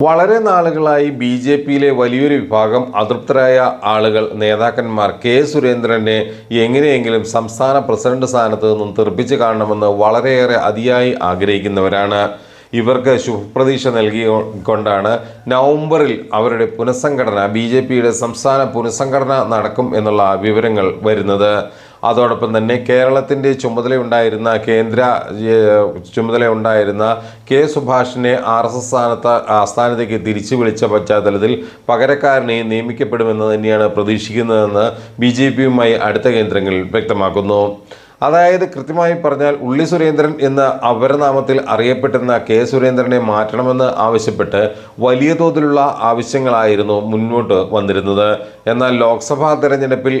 വളരെ നാളുകളായി B J പിയിലെ വലിയൊരു വിഭാഗം അതൃപ്തരായ ആളുകൾ നേതാക്കന്മാർ കെ സുരേന്ദ്രനെ എങ്ങനെയെങ്കിലും സംസ്ഥാന പ്രസിഡന്റ് സ്ഥാനത്ത് നിന്നും തെറിപ്പിച്ച് കാണണമെന്ന് വളരെയേറെ അതിയായി ആഗ്രഹിക്കുന്നവരാണ്. ഇവർക്ക് ശുഭപ്രതീക്ഷ നൽകിക്കൊണ്ടാണ് നവംബറിൽ അവരുടെ പുനഃസംഘടന ബി സംസ്ഥാന പുനഃസംഘടന നടക്കും എന്നുള്ള വിവരങ്ങൾ വരുന്നത്. അതോടൊപ്പം തന്നെ കേരളത്തിന്റെ ചുമതലയുണ്ടായിരുന്ന കേന്ദ്ര ചുമതലയുണ്ടായിരുന്ന കെ സുഭാഷിനെ ആർ എസ് എസ് സ്ഥാനത്ത് ആസ്ഥാനത്തേക്ക് തിരിച്ചു വിളിച്ച പശ്ചാത്തലത്തിൽ പകരക്കാരനെ നിയമിക്കപ്പെടുമെന്ന് തന്നെയാണ് പ്രതീക്ഷിക്കുന്നതെന്ന് ബി ജെ പിയുമായി അടുത്ത കേന്ദ്രങ്ങൾ വ്യക്തമാക്കുന്നു. അതായത് കൃത്യമായി പറഞ്ഞാൽ ഉള്ളി സുരേന്ദ്രൻ എന്ന അപരനാമത്തിൽ അറിയപ്പെട്ടിരുന്ന കെ സുരേന്ദ്രനെ മാറ്റണമെന്ന് ആവശ്യപ്പെട്ട് വലിയ തോതിലുള്ള ആവശ്യങ്ങളായിരുന്നു മുന്നോട്ട് വന്നിരുന്നത്. എന്നാൽ ലോക്സഭാ തെരഞ്ഞെടുപ്പിൽ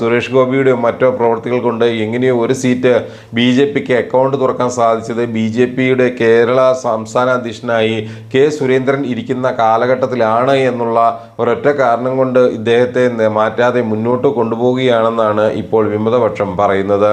സുരേഷ് ഗോപിയുടെ മറ്റോ പ്രവർത്തികൾ കൊണ്ട് എങ്ങനെയോ ഒരു സീറ്റ് ബി ജെ പിക്ക് അക്കൗണ്ട് തുറക്കാൻ സാധിച്ചത് ബി ജെ പിയുടെ കേരള സംസ്ഥാന അധ്യക്ഷനായി കെ സുരേന്ദ്രൻ ഇരിക്കുന്ന കാലഘട്ടത്തിലാണ് എന്നുള്ള ഒരൊറ്റ കാരണം കൊണ്ട് ഇദ്ദേഹത്തെ മാറ്റാതെ മുന്നോട്ട് കൊണ്ടുപോവുകയാണെന്നാണ് ഇപ്പോൾ വിമതപക്ഷം പറയുന്നത്.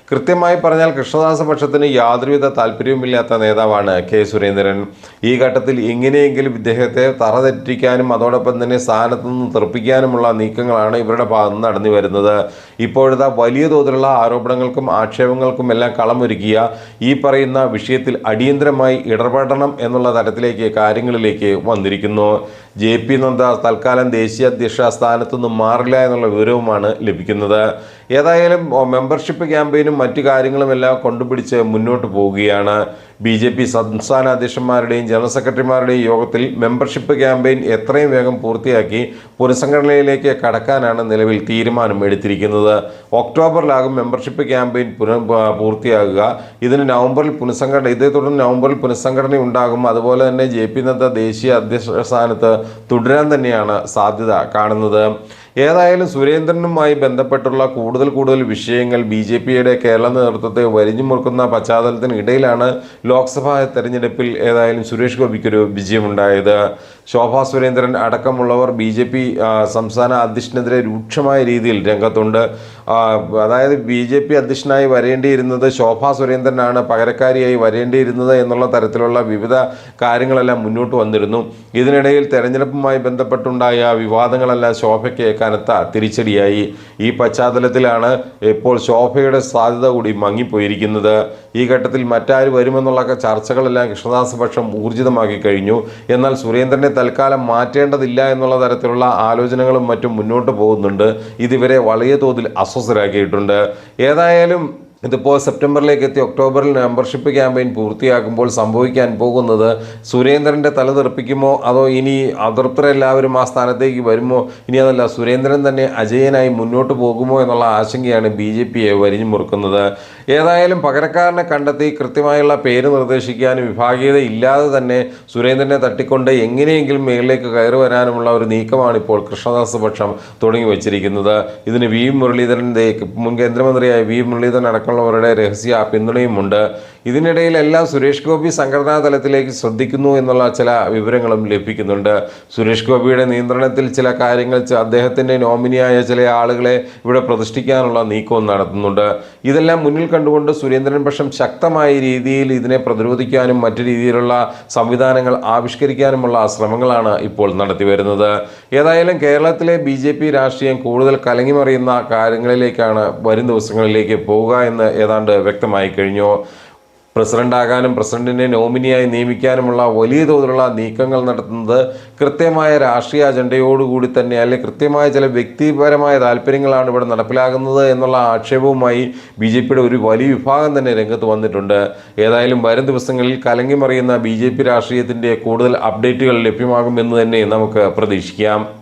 കൃത്യമായി പറഞ്ഞാൽ കൃഷ്ണദാസ പക്ഷത്തിന് യാതൊരുവിധ താല്പര്യവുമില്ലാത്ത നേതാവാണ് കെ സുരേന്ദ്രൻ. ഈ ഘട്ടത്തിൽ എങ്ങനെയെങ്കിലും ഇദ്ദേഹത്തെ തറതെറ്റിക്കാനും അതോടൊപ്പം തന്നെ സ്ഥാനത്ത് നിന്ന് തെറിപ്പിക്കാനുമുള്ള നീക്കങ്ങളാണ് ഇവരുടെ ഭാഗത്ത് നിന്ന് നടന്നു വരുന്നത്. ഇപ്പോഴത്തെ വലിയ തോതിലുള്ള ആരോപണങ്ങൾക്കും ആക്ഷേപങ്ങൾക്കും എല്ലാം കളമൊരുക്കിയ ഈ പറയുന്ന വിഷയത്തിൽ അടിയന്തരമായി ഇടപെടണം എന്നുള്ള തരത്തിലേക്ക് കാര്യങ്ങളിലേക്ക് വന്നിരിക്കുന്നു. ജെ പി നദ്ദ തൽക്കാലം ദേശീയ അധ്യക്ഷ സ്ഥാനത്തു നിന്ന് മാറില്ല എന്നുള്ള വിവരവുമാണ് ലഭിക്കുന്നത്. ഏതായാലും മെമ്പർഷിപ്പ് ക്യാമ്പയിനും മറ്റു കാര്യങ്ങളുമെല്ലാം കൊണ്ടുപിടിച്ച് മുന്നോട്ട് പോവുകയാണ്. ബി ജെ പി സംസ്ഥാന അധ്യക്ഷന്മാരുടെയും ജനറൽ സെക്രട്ടറിമാരുടെയും യോഗത്തിൽ മെമ്പർഷിപ്പ് ക്യാമ്പയിൻ എത്രയും വേഗം പൂർത്തിയാക്കി പുനഃസംഘടനയിലേക്ക് കടക്കാനാണ് നിലവിൽ തീരുമാനം എടുത്തിരിക്കുന്നത്. ഒക്ടോബറിലാകും മെമ്പർഷിപ്പ് ക്യാമ്പയിൻ പുന പൂർത്തിയാകുക. ഇതിന് നവംബറിൽ പുനഃസംഘടന ഇതേ തുടർന്ന് നവംബറിൽ പുനഃസംഘടന ഉണ്ടാകും. അതുപോലെ തന്നെ ജെ പി നദ്ദ ദേശീയ അധ്യക്ഷ സ്ഥാനത്ത് തുടരാൻ തന്നെയാണ് സാധ്യത കാണുന്നത്. ഏതായാലും സുരേന്ദ്രനുമായി ബന്ധപ്പെട്ടുള്ള കൂടുതൽ കൂടുതൽ വിഷയങ്ങൾ ബി ജെ പിയുടെ കേരള നേതൃത്വത്തെ വരിഞ്ഞു മുറുക്കുന്ന പശ്ചാത്തലത്തിന് ഇടയിലാണ് ലോക്സഭാ തെരഞ്ഞെടുപ്പിൽ ഏതായാലും സുരേഷ് ഗോപിക്കൊരു വിജയമുണ്ടായത്. ശോഭാ സുരേന്ദ്രൻ അടക്കമുള്ളവർ ബി ജെ പി സംസ്ഥാന അധ്യക്ഷനെതിരെ രൂക്ഷമായ രീതിയിൽ രംഗത്തുണ്ട്. അതായത് ബി ജെ പി അധ്യക്ഷനായി വരേണ്ടിയിരുന്നത് ശോഭാ സുരേന്ദ്രനാണ് പകരക്കാരിയായി വരേണ്ടിയിരുന്നത് എന്നുള്ള തരത്തിലുള്ള വിവിധ കാര്യങ്ങളെല്ലാം മുന്നോട്ട് വന്നിരുന്നു. ഇതിനിടയിൽ തെരഞ്ഞെടുപ്പുമായി ബന്ധപ്പെട്ടുണ്ടായ വിവാദങ്ങളെല്ലാം ശോഭയ്ക്ക് കനത്ത തിരിച്ചടിയായി. ഈ പശ്ചാത്തലത്തിലാണ് ഇപ്പോൾ ശോഭയുടെ സാധ്യത കൂടി മങ്ങിപ്പോയിരിക്കുന്നത്. ഈ ഘട്ടത്തിൽ മറ്റാര് വരുമെന്നുള്ള ചർച്ചകളെല്ലാം കൃഷ്ണദാസ് പക്ഷം ഊർജിതമാക്കി കഴിഞ്ഞു. എന്നാൽ സുരേന്ദ്രനെ തൽക്കാലം മാറ്റേണ്ടതില്ല എന്നുള്ള തരത്തിലുള്ള ആലോചനകളും മറ്റും മുന്നോട്ട് പോകുന്നുണ്ട്. ഇതിവരെ വലിയ തോതിൽ അസ്വസ്ഥരാക്കിയിട്ടുണ്ട് ഏതായാലും ഇതിപ്പോൾ സെപ്റ്റംബറിലേക്ക് എത്തി. ഒക്ടോബറിൽ മെമ്പർഷിപ്പ് ക്യാമ്പയിൻ പൂർത്തിയാക്കുമ്പോൾ സംഭവിക്കാൻ പോകുന്നത് സുരേന്ദ്രന്റെ തല തെറിപ്പിക്കുമോ? അതോ ഇനി അതൃപ്തരെല്ലാവരും ആ സ്ഥാനത്തേക്ക് വരുമോ? ഇനി അതല്ല സുരേന്ദ്രൻ തന്നെ അജയനായി മുന്നോട്ട് പോകുമോ എന്നുള്ള ആശങ്കയാണ് ബി ജെ പിയെ വരിഞ്ഞു മുറുക്കുന്നത് ഏതായാലും പകരക്കാരനെ കണ്ടെത്തി കൃത്യമായുള്ള പേര് നിർദ്ദേശിക്കാൻ വിഭാഗീയത ഇല്ലാതെ തന്നെ സുരേന്ദ്രനെ തട്ടിക്കൊണ്ട് എങ്ങനെയെങ്കിലും മേളിലേക്ക് കയറി വരാനുമുള്ള ഒരു നീക്കമാണ് ഇപ്പോൾ കൃഷ്ണദാസ് പക്ഷം തുടങ്ങി വച്ചിരിക്കുന്നത്. ഇതിന് വി മുരളീധരന്റെ മുൻ കേന്ദ്രമന്ത്രിയായ വി മുരളീധരൻ അടക്കമുള്ളവരുടെ രഹസ്യ പിന്തുണയുമുണ്ട്. ഇതിനിടയിലെല്ലാം സുരേഷ് ഗോപി സംഘടനാ തലത്തിലേക്ക് ശ്രദ്ധിക്കുന്നു എന്നുള്ള ചില വിവരങ്ങളും ലഭിക്കുന്നുണ്ട്. സുരേഷ് ഗോപിയുടെ നിയന്ത്രണത്തിൽ ചില കാര്യങ്ങൾ അദ്ദേഹത്തിന്റെ നോമിനിയായ ചില ആളുകളെ ഇവിടെ പ്രതിഷ്ഠിക്കാനുള്ള നീക്കവും നടത്തുന്നുണ്ട്. ഇതെല്ലാം മുന്നിൽ കണ്ടുകൊണ്ട് സുരേന്ദ്രൻ പക്ഷം ശക്തമായ രീതിയിൽ ഇതിനെ പ്രതിരോധിക്കാനും മറ്റു രീതിയിലുള്ള സംവിധാനങ്ങൾ ആവിഷ്കരിക്കാനുമുള്ള ശ്രമങ്ങളാണ് ഇപ്പോൾ നടത്തി വരുന്നത് ഏതായാലും കേരളത്തിലെ ബി രാഷ്ട്രീയം കൂടുതൽ കലങ്ങിമറിയുന്ന കാര്യങ്ങളിലേക്കാണ് വരും ദിവസങ്ങളിലേക്ക് പോവുക എന്ന് ഏതാണ്ട് വ്യക്തമായി കഴിഞ്ഞു. പ്രസിഡന്റാകാനും പ്രസിഡന്റിനെ നോമിനിയായി നിയമിക്കാനുമുള്ള വലിയ തോതിലുള്ള നീക്കങ്ങൾ നടത്തുന്നത് കൃത്യമായ രാഷ്ട്രീയ അജണ്ടയോടുകൂടി തന്നെ അല്ലെ കൃത്യമായ ചില വ്യക്തിപരമായ താല്പര്യങ്ങളാണ് ഇവിടെ നടപ്പിലാകുന്നത് എന്നുള്ള ആക്ഷേപവുമായി ബി ജെ പിയുടെ ഒരു വലിയ വിഭാഗം തന്നെ രംഗത്ത് വന്നിട്ടുണ്ട്. ഏതായാലും വരും ദിവസങ്ങളിൽ കലങ്ങിമറിയുന്ന ബി ജെ പി രാഷ്ട്രീയത്തിന്റെ കൂടുതൽ അപ്ഡേറ്റുകൾ ലഭ്യമാകുമെന്ന് തന്നെ നമുക്ക് പ്രതീക്ഷിക്കാം.